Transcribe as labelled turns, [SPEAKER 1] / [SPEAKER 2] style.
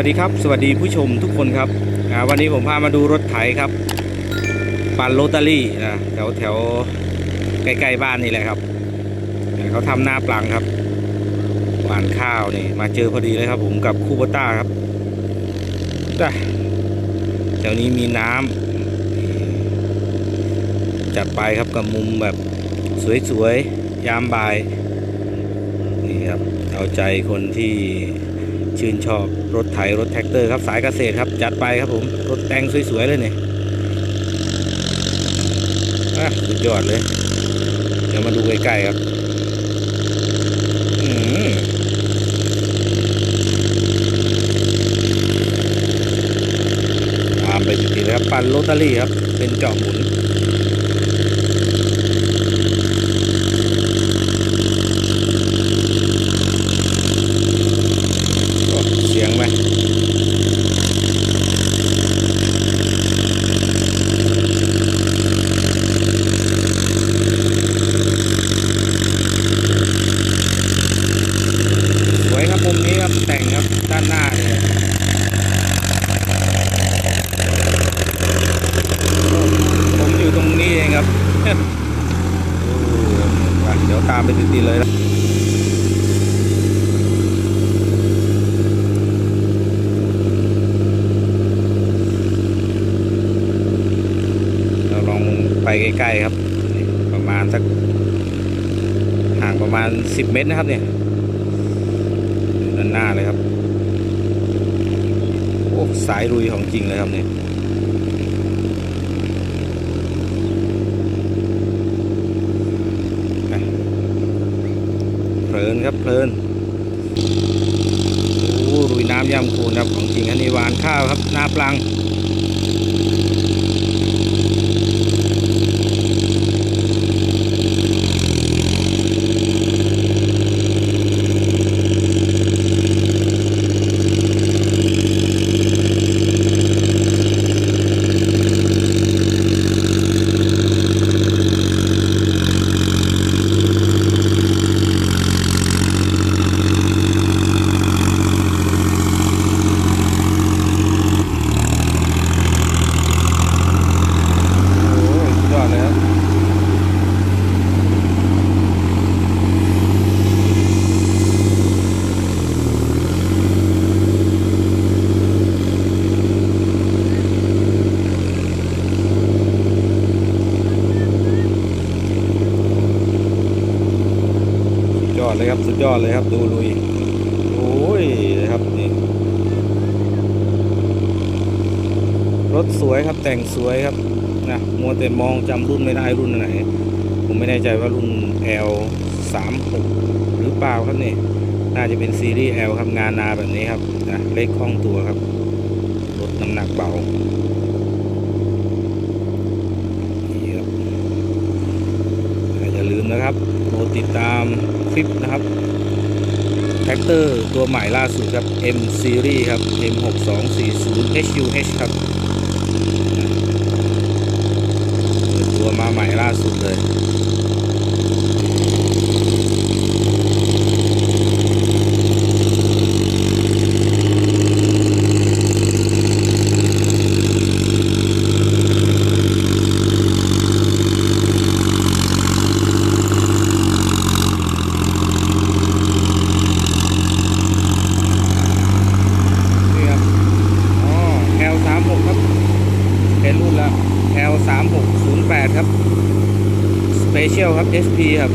[SPEAKER 1] วัสดีครับ สวัสดีผู้ชมทุกคนครับวันนี้ผมพามาดูรถไถครับปั่นโรตารี่นะแถวแถวใกล้ๆบ้านนี่แหละครับเขาทำหน้าปลังครับหวานข้าวนี่มาเจอพอดีเลยครับผมกับคูบต้าครับจ้ะแถวนี้มีน้ำนี่จัดไปครับกับมุมแบบสวยๆยามบ่ายนี่ครับเอาใจคนที่ ชื่นชอบรถไถรถแท็กเตอร์ครับสายเกษตรครับ จัดไปครับผมรถแต่งสวยๆเลยเนี่ยอะสุดยอดเลย เดี๋ยวมาดูใกล้ๆครับอืมตามไปติดๆเลยครับปั่นโรตารี่ครับ เป็นจาะหมุน เสียงไหมสวยครับมุมนี้ครับแต่งครับด้านหน้าเนี่ยผมอยู่ตรงนี้เองครับ โอ้ไปเดี๋ ดๆเลยนะเราลองไปใกล้ๆครับ ประมาณสักห่างประมาณ 10 เมตรนะครับเนี่ยด้านหน้าเลยครับ โอ้สายลุยของจริงเลยครับเนี่ยไปเพลิน ครับเพลินโอ้รุยน้ำย่ำคูนครับของจริงอันนี้หวานข้าวครับหน้าปลัง โอ้ยสุดยอดเลยครับสุดยอด เลยครับ สุดยอดเลยครับ ดูลุยโอ้ยนะครับนี่รถสวยครับแต่งสวยครับนะมัวแต่มองจำรุ่นไม่ได้รุ่นไหน ผมไม่แน่ใจว่ารุ่น L 3 6หรือเปล่าครับนี่ น่าจะเป็นซีรีส์ L ครับงานนาแบบนี้ครับนะเล็กคล่องตัวครับรถน้ำหนักเบานี่ครับอย่าลืม นะครับโปรดติดตามคลิปนะครับแท็กเตอร์ตัวใหม่ล่าสุดครับ M Series ครับ M 6 2 4 0 HUH ครับเปิดตัวมาใหม่ล่าสุดเลย นี่ครับ อ๋อ L 3 6ครับ เป็นรุ่นละ L 3 6 0 8 ครับ Special ครับ SP ครับ